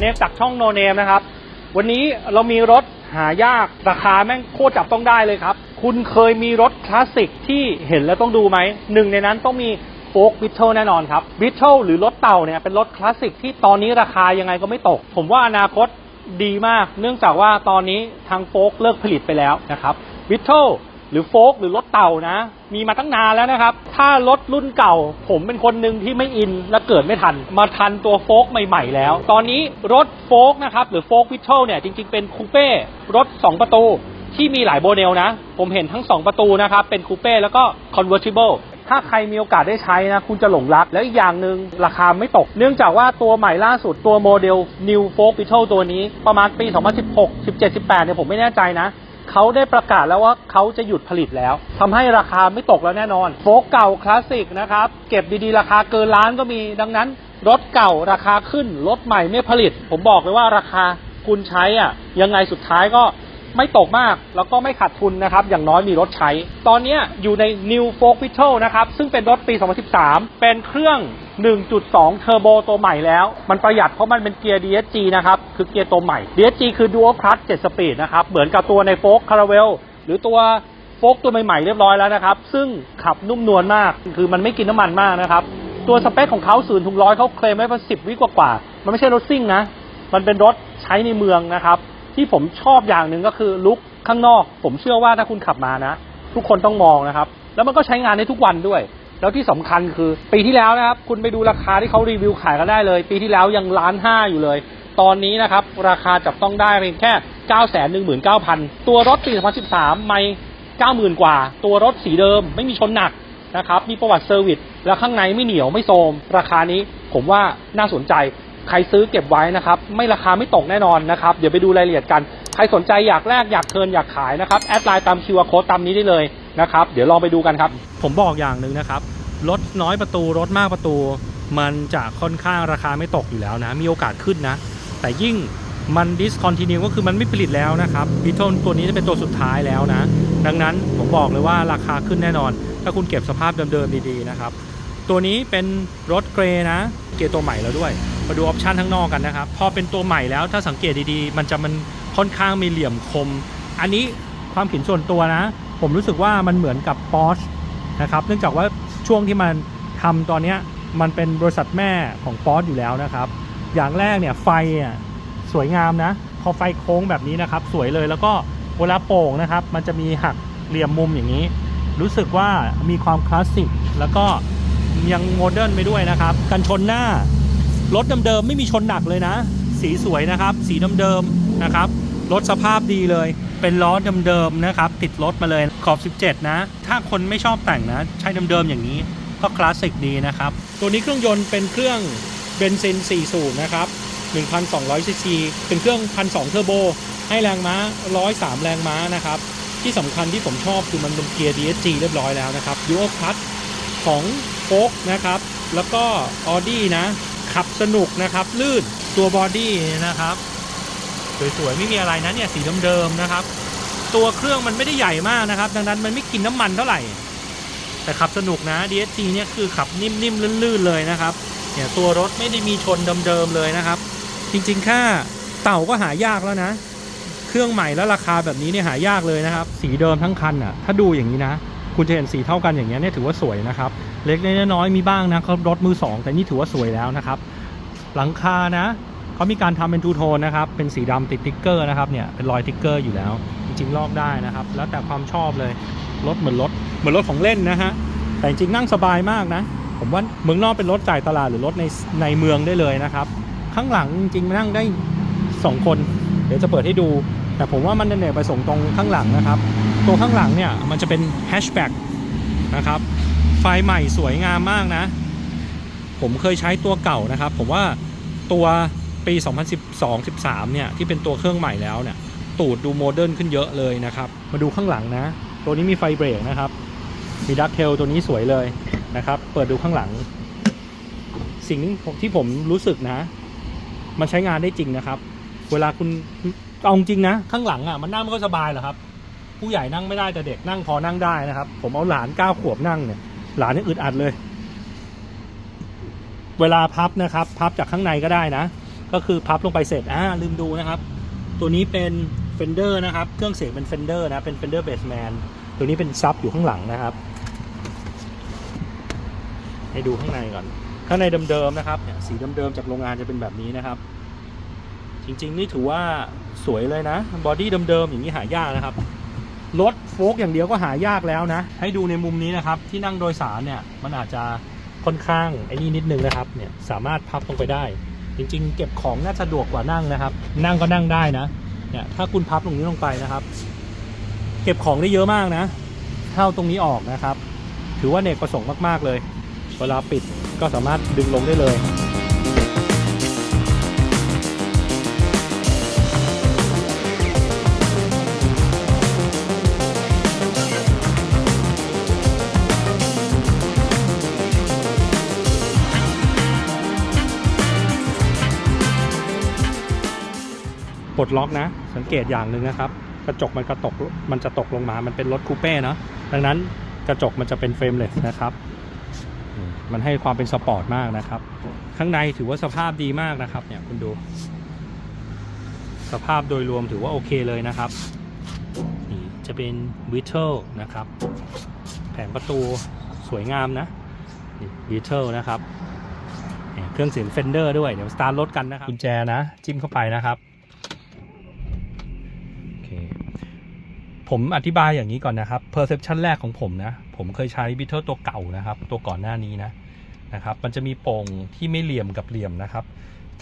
เนฟจากช่องโนเนมนะครับ วันนี้เรามีรถหายากราคาแม่งโคตรจับต้องได้เลยครับ คุณเคยมีรถคลาสสิกที่เห็นแล้วต้องดูไหมหนึ่งในนั้นต้องมีโฟกวิทเทิลแน่นอนครับวิทเทิลหรือรถเต่าเนี่ยเป็นรถคลาสสิกที่ตอนนี้ราคายังไงก็ไม่ตก ผมว่าอนาคตดีมาก เนื่องจากว่าตอนนี้ทางโฟกเลิกผลิตไปแล้วนะครับวิทเทิล หรือโฟกหรือรถเต่านะ มีมาตั้งนานแล้วนะครับ ถ้ารถรุ่นเก่า ผมเป็นคนหนึ่งที่ไม่อินและเกิดไม่ทัน มาทันตัวโฟกใหม่ๆแล้ว ตอนนี้รถโฟกนะครับหรือโฟกวิทเทิลเนี่ยจริงๆเป็นคูเป้รถ 2 ประตูที่มีหลายโมเดลนะ ผมเห็นทั้ง 2 ประตูนะครับ เป็นคูเป้แล้วก็ convertible ถ้าใครมีโอกาสได้ใช้นะ คุณจะหลงรัก แล้วอีกอย่างหนึ่งราคาไม่ตก เนื่องจากว่าตัวใหม่ล่าสุดตัวโมเดล New Folk Beetle ตัวนี้ประมาณปี 2016 17 18เนี่ยผมไม่แน่ใจนะ เขาได้ประกาศแล้วว่าเขาจะหยุดผลิตแล้วทำให้ราคาไม่ตกแล้วแน่นอน โฟกเก่าคลาสสิกนะครับ เก็บดีๆ ราคาเกินล้านก็มี ดังนั้น รถเก่าราคาขึ้น รถใหม่ไม่ผลิต ผมบอกเลยว่าราคาคุณใช้อะยังไงสุดท้ายก็ ไม่ตกมากแล้วก็ไม่ขาดทุนนะครับ อย่างน้อยมีรถใช้ ตอนนี้อยู่ใน New Folk v i t a l นะครับ ซึ่งเป็นรถปี 2013 เป็นเครื่อง 1.2 เทอร์โบตัวใหม่แล้ว มันประหยัดเพราะมันเป็นเกียร์ DSG นะครับ คือเกียร์ตัวใหม่ DSG คือ Dual Clutch 7 Speed นะครับ เหมือนกับตัวในโฟกคาราเวลหรือตัวโฟกตัวใหม่ๆเรียบร้อยแล้วนะครับ ซึ่งขับนุ่มนวลมาก คือมันไม่กินน้ำมันมากนะครับ ตัวสเปคของเขาศูนย์ถึงร้อยเขาเคลมไว้ประสิบวิกว่าๆมันไม่ใช่รถซิ่งนะ มันเป็นรถใช้ในเมืองนะครับ ที่ผมชอบอย่างหนึ่งก็คือลุกข้างนอก ผมเชื่อว่าถ้าคุณขับมานะ ทุกคนต้องมองนะครับ แล้วมันก็ใช้งานได้ทุกวันด้วย แล้วที่สำคัญคือ ปีที่แล้วนะครับ คุณไปดูราคาที่เขารีวิวขายกันได้เลย ปีที่แล้วยังล้านห้าอยู่เลย ตอนนี้นะครับ ราคาจับต้องได้เพียงแค่9 1 9 0 0 0ตัวรถปี2013ไม่90,000 กว่า ตัวรถสีเดิมไม่มีชนหนักนะครับ มีประวัติเซอร์วิส แล้วข้างในไม่เหนียวไม่โทรมราคานี้ผมว่าน่าสนใจ ใครซื้อเก็บไว้นะครับ ไม่ราคาไม่ตกแน่นอนนะครับ เดี๋ยวไปดูรายละเอียดกัน ใครสนใจอยากแลกอยากเทินอยากขายนะครับ แอดไลน์ตามคิวอาร์โค้ดตามนี้ได้เลยนะครับ เดี๋ยวลองไปดูกันครับ ผมบอกอย่างหนึ่งนะครับรถน้อยประตูรถมากประตู มันจะค่อนข้างราคาไม่ตกอยู่แล้วนะ มีโอกาสขึ้นนะ แต่ยิ่งมัน discontinue ก็คือมันไม่ผลิตแล้วนะครับบีทลตัวนี้จะเป็นตัวสุดท้ายแล้วนะ ดังนั้นผมบอกเลยว่าราคาขึ้นแน่นอน ถ้าคุณเก็บสภาพเดิมๆดีๆนะครับ ตัวนี้เป็นรถเกรย์นะ เกียร์ตัวใหม่แล้วด้วย มาดูออปชันข้างนอกกันนะครับ พอเป็นตัวใหม่แล้วถ้าสังเกตดีๆ มันจะมันค่อนข้างมีเหลี่ยมคม อันนี้ความเห็นส่วนตัวนะ ผมรู้สึกว่ามันเหมือนกับ Porsche นะครับ เนื่องจากว่าช่วงที่มันทำตอนนี้มันเป็นบริษัทแม่ของ Porsche อยู่แล้วนะครับ อย่างแรกเนี่ยไฟอะสวยงามนะ พอไฟโค้งแบบนี้นะครับ สวยเลยแล้วก็เวลาโป่งนะครับ มันจะมีหักเหลี่ยมมุมอย่างนี้ รู้สึกว่ามีความคลาสสิกแล้วก็ ยังโมเดิร์นไปด้วยนะครับ กันชนหน้ารถเดิมๆไม่มีชนหนักเลยนะ สีสวยนะครับ สีเดิมๆนะครับรถสภาพดีเลย เป็นล้อเดิมๆนะครับ ติดรถมาเลยขอบ 17 นะ ถ้าคนไม่ชอบแต่งนะ ใช้เดิมๆอย่างนี้ก็คลาสสิกดีนะครับ ตัวนี้เครื่องยนต์เป็นเครื่องเบนซิน4สูบนะครับ 1,200ซีซีเป็นเครื่อง 1,200เทอร์โบ ให้แรงม้า 103 แรงม้านะครับ ที่สำคัญที่ผมชอบคือมันเป็นเกียร์ DSG เรียบร้อยแล้วนะครับ Dual Clutch ของโฟกนะครับ แล้วก็ Audi นะ ขับสนุกนะครับ ลื่นตัวบอดี้นะครับ สวยๆ ไม่มีอะไรนะเนี่ยสีเดิมๆนะครับ ตัวเครื่องมันไม่ได้ใหญ่มากนะครับ ดังนั้นมันไม่กินน้ำมันเท่าไหร่ แต่ขับสนุกนะ DSG เนี่ยคือขับนิ่มๆ ลื่นๆ เลยนะครับ เนี่ยตัวรถไม่ได้มีชนเดิมๆ เลยนะครับ จริงๆ ค่าเต่าก็หายากแล้วนะ เครื่องใหม่แล้วราคาแบบนี้เนี่ยหายากเลยนะครับ สีเดิมทั้งคันอะ ถ้าดูอย่างนี้นะ คุณจะเห็นสีเท่ากันอย่างเงี้ยเนี่ยถือว่าสวยนะครับ เล็กๆน้อยมีบ้างนะเขารถมือสองแต่นี่ถือว่าสวยแล้วนะครับ หลังคานะเขามีการทำเป็นทูโทนนะครับ เป็นสีดำติดติ๊กเกอร์นะครับเนี่ยเป็นรอยติ๊กเกอร์อยู่แล้ว จริงๆลอกได้นะครับ แล้วแต่ความชอบเลยรถเหมือนรถเหมือนรถของเล่นนะฮะแต่จริงๆนั่งสบายมากนะ ผมว่าเมืองนอกเป็นรถจ่ายตลาดหรือรถในในเมืองได้เลยนะครับ ข้างหลังจริงๆนั่งได้ 2 คน เดี๋ยวจะเปิดให้ดู แต่ผมว่ามันเน่ยไปส่งตรงข้างหลังนะครับ ตัวข้างหลังเนี่ยมันจะเป็นแฮชแบ็กนะครับ ไฟใหม่สวยงามมากนะ ผมเคยใช้ตัวเก่านะครับ ผมว่าตัวปี 2012-13 เนี่ย ที่เป็นตัวเครื่องใหม่แล้วเนี่ย ตูดดูโมเดิร์นขึ้นเยอะเลยนะครับ มาดูข้างหลังนะ ตัวนี้มีไฟเบรกนะครับ มีดักเทลตัวนี้สวยเลยนะครับ เปิดดูข้างหลัง สิ่งที่ผมรู้สึกนะ มันใช้งานได้จริงนะครับ เวลาคุณเอาจริงนะ ข้างหลังอะมันนั่งไม่ค่อยสบายหรอครับ ผู้ใหญ่นั่งไม่ได้แต่เด็กนั่งพอนั่งได้นะครับ ผมเอาหลานเก้าขวบนั่งเนี่ย หลานนี่อึดอัดเลย เวลาพับนะครับ พับจากข้างในก็ได้นะ ก็คือพับลงไปเสร็จอ่าลืมดูนะครับ ตัวนี้เป็น Fender นะครับ เครื่องเสียงเป็น Fender นะ เป็น Fender Bassman ตัวนี้เป็นซับอยู่ข้างหลังนะครับ ให้ดูข้างในก่อน ข้างในเดิมๆนะครับเนี่ยสีเดิมๆจากโรงงานจะเป็นแบบนี้นะครับจริงๆ นี่ถือว่าสวยเลยนะ บอดี้เดิมๆ อย่างนี้หายากนะครับ รถโฟกอย่างเดียวก็หายากแล้วนะ ให้ดูในมุมนี้นะครับ ที่นั่งโดยสารเนี่ย มันอาจจะค่อนข้างไอ้นี่นิดนึงนะครับ เนี่ย สามารถพับลงไปได้ จริง ๆ เก็บของน่าสะดวกกว่านั่งนะครับ นั่งก็นั่งได้นะ เนี่ย ถ้าคุณพับตรงนี้ลงไปนะครับ เก็บของได้เยอะมากนะ เท่าตรงนี้ออกนะครับ ถือว่าเนกประสงค์มาก ๆ เลย เวลาปิดก็สามารถดึงลงได้เลย ปลดล็อกนะ สังเกตอย่างหนึ่งนะครับ กระจกมันกระตกมันจะตกลงมา มันเป็นรถคูเป้เนาะดังนั้นกระจกมันจะเป็นเฟรมเลสนะครับมันให้ความเป็นสปอร์ตมากนะครับ ข้างในถือว่าสภาพดีมากนะครับ เนี่ยคุณดู สภาพโดยรวมถือว่าโอเคเลยนะครับนี่จะเป็นวิเทลนะครับ แผงประตูสวยงามนะวิเทลนะครับเนี่ยเครื่องเสียงเฟนเดอร์ด้วย เดี๋ยวสตาร์ทรถกันนะครับกุญแจนะ จิ้มเข้าไปนะครับ ผมอธิบายอย่างนี้ก่อนนะครับ perception แรกของผมนะ ผมเคยใช้บิทเทิลตัวเก่านะครับ ตัวก่อนหน้านี้นะนะครับ มันจะมีโป่งที่ไม่เหลี่ยมกับเหลี่ยมนะครับ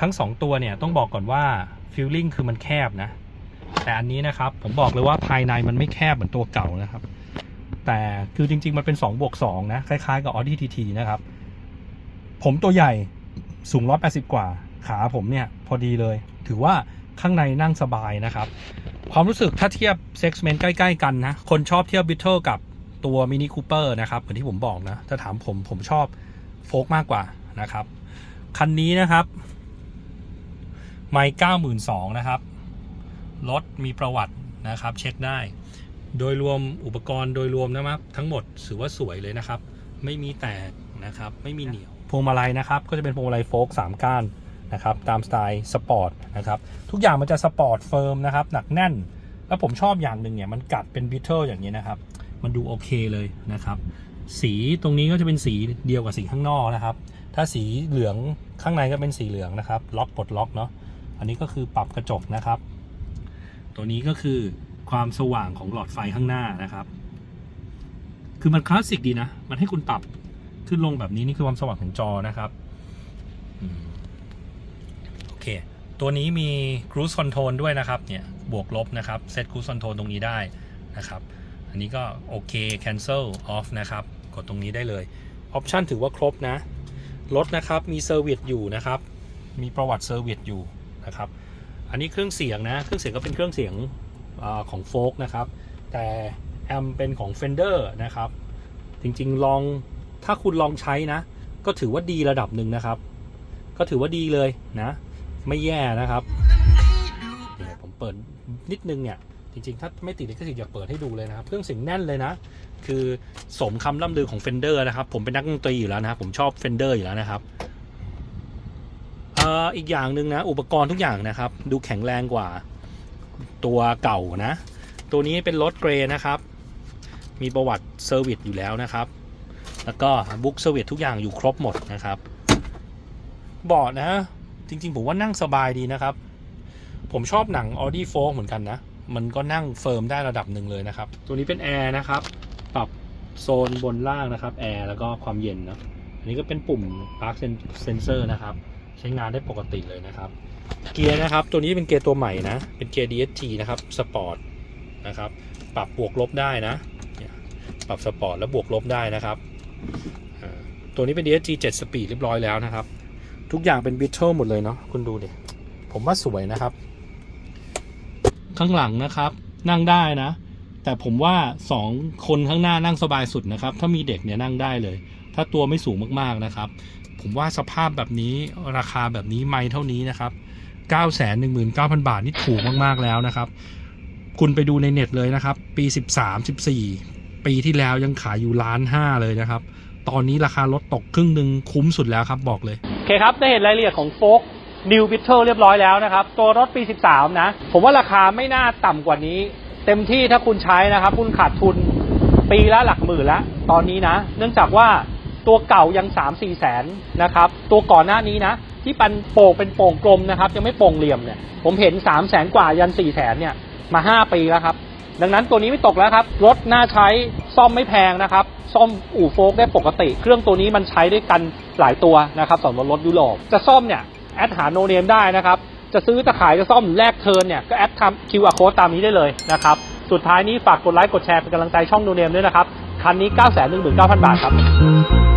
ทั้ง 2 ตัวเนี่ยต้องบอกก่อนว่า feeling คือมันแคบนะ แต่อันนี้นะครับผมบอกเลยว่าภายในมันไม่แคบเหมือนตัวเก่านะครับ แต่คือจริง ๆ มันเป็น2บวก2นะคล้ายๆกับ Audi TT นะครับ ผมตัวใหญ่สูง 180 กว่า ขาผมเนี่ยพอดีเลย ถือว่าข้างในนั่งสบายนะครับ ความรู้สึกถ้าเทียบเซ็กซ์เมนใกล้ๆกันนะ คนชอบเทียบบิทเทิลกับตัวมินิคูเปอร์นะครับ เหมือนที่ผมบอกนะ ถ้าถามผมผมชอบโฟกมากกว่านะครับ คันนี้นะครับ ไม่เก้าหมื่นสองนะครับ รถมีประวัตินะครับ เช็คได้ โดยรวมอุปกรณ์โดยรวมนะครับทั้งหมดถือว่าสวยเลยนะครับ ไม่มีแตกนะครับ ไม่มีเหนียวพวงมาลัยนะครับ ก็จะเป็นพวงมาลัยโฟกสามก้าน นะครับตามสไตล์สปอร์ตนะครับทุกอย่างมันจะสปอร์ตเฟิร์มนะครับหนักแน่น แล้วผมชอบอย่างหนึ่งเนี่ยมันกัดเป็นบิทเทิลอย่างนี้นะครับ มันดูโอเคเลยนะครับ สีตรงนี้ก็จะเป็นสีเดียวกับสีข้างนอกนะครับ ถ้าสีเหลืองข้างในก็เป็นสีเหลืองนะครับล็อกปลดล็อกเนาะอันนี้ก็คือปรับกระจกนะครับ ตัวนี้ก็คือความสว่างของหลอดไฟข้างหน้านะครับ คือมันคลาสสิกดีนะ มันให้คุณปรับขึ้นลงแบบนี้นี่คือความสว่างของจอนะครับ เค ตัวนี้มี cruise control ด้วยนะครับเนี่ยบวกลบนะครับเซต cruise control ตรงนี้ได้นะครับ อันนี้ก็โอเค cancel off นะครับ กดตรงนี้ได้เลยออปชันถือว่าครบนะ รถนะครับมีเซอร์วิสอยู่นะครับ มีประวัติเซอร์วิสอยู่นะครับ อันนี้เครื่องเสียงนะ เครื่องเสียงก็เป็นเครื่องเสียงอของโฟกนะครับ แต่แอมเป็นของ Fender นะครับ จริงๆลองถ้าคุณลองใช้นะ ก็ถือว่าดีระดับหนึ่งนะครับ ก็ถือว่าดีเลยนะ ไม่แย่นะครับเนี่ยผมเปิดนิดนึงเนี่ยจริงๆ ถ้าไม่ติดลิขสิทธิ์อยากเปิดให้ดูเลยนะครับ เครื่องเสียงแน่นเลยนะ คือสมคำล่ำลือของ Fender นะครับ ผมเป็นนักดนตรีอยู่แล้วนะครับ ผมชอบ Fender อยู่แล้วนะครับเอ่ออีกอย่างหนึ่งนะ อุปกรณ์ทุกอย่างนะครับ ดูแข็งแรงกว่า ตัวเก่านะ ตัวนี้เป็นรถเกรย์นะครับ มีประวัติเซอร์วิสอยู่แล้วนะครับ แล้วก็บุ๊กเซอร์วิสทุกอย่างอยู่ครบหมดนะครับเบาะนะ จริง ๆ ผมว่านั่งสบายดีนะครับ ผมชอบหนัง Audi f o r เหมือนกันนะ มันก็นั่งเฟิร์มได้ระดับหนึ่งเลยนะครับ ตัวนี้เป็นแอร์นะครับ ปรับโซนบนล่างนะครับแอร์แล้วก็ความเย็นนะอันนี้ก็เป็นปุ่ม Park Sensor นะครับ ใช้งานได้ปกติเลยนะครับ เกียร์นะครับ ตัวนี้เป็นเกียร์ตัวใหม่นะ เป็นเกียร์ DST นะครับสปอร์ตนะครับ ปรับบวกลบได้นะ ปรับสปอร์ตแล้วบวกลบได้นะครับ ตัวนี้เป็น DSG 7 Speed เรียบร้อยแล้วนะครับ ทุกอย่างเป็นบิทเทิลหมดเลยเนาะคุณดูดิผมว่าสวยนะครับ ข้างหลังนะครับ นั่งได้นะ แต่ผมว่าสองคนข้างหน้านั่งสบายสุดนะครับ ถ้ามีเด็กเนี่ยนั่งได้เลย ถ้าตัวไม่สูงมากๆนะครับ ผมว่าสภาพแบบนี้ราคาแบบนี้ไม่เท่านี้นะครับ9 1 9 0 0 0 บาทนี่ถูกมากๆแล้วนะครับ คุณไปดูในเน็ตเลยนะครับ ปี 13 14 ปีที่แล้วยังขายอยู่ล้านห้าเลยนะครับ ตอนนี้ราคาลดตกครึ่งหนึ่งคุ้มสุดแล้วครับบอกเลย เคครับ ได้เห็นรายละเอียดของโฟก New b i t t l e เรียบร้อยแล้วนะครับ ตัวรถปี 13 นะ ผมว่าราคาไม่น่าต่ำกว่านี้ เต็มที่ถ้าคุณใช้นะครับ คุณขาดทุนปีละหลักหมื่นล้วตอนนี้นะ เนื่องจากว่าตัวเก่ายัง 3 4 แสนนะครับ ตัวก่อนหน้านี้นะ ที่ปันโป่งเป็นโป่งกลมนะครับ ยังไม่โป่งเหลี่ยมเนี่ย ผมเห็น 3 แสนกว่ายัน 4 แสนเนี่ย มา 5 ปีแล้วครับ ดังนั้นตัวนี้ไม่ตกแล้วครับ รถน่าใช้ซ่อมไม่แพงนะครับ ซ่อมอู่โฟกได้ปกติ เครื่องตัวนี้มันใช้ได้กันหลายตัวนะครับสำหรับรถยุโรปจะซ่อมเนี่ยแอดหาโนเนมได้นะครับจะซื้อจะขายจะซ่อมแลกเทิร์นเนี่ยก็แอดทำคิวอาร์โค้ดตามนี้ได้เลยนะครับสุดท้ายนี้ฝากกดไลค์กดแชร์เป็นกำลังใจช่องโนเนมด้วยนะครับคันนี้ 9 1 9 0 0 0 บาทครับ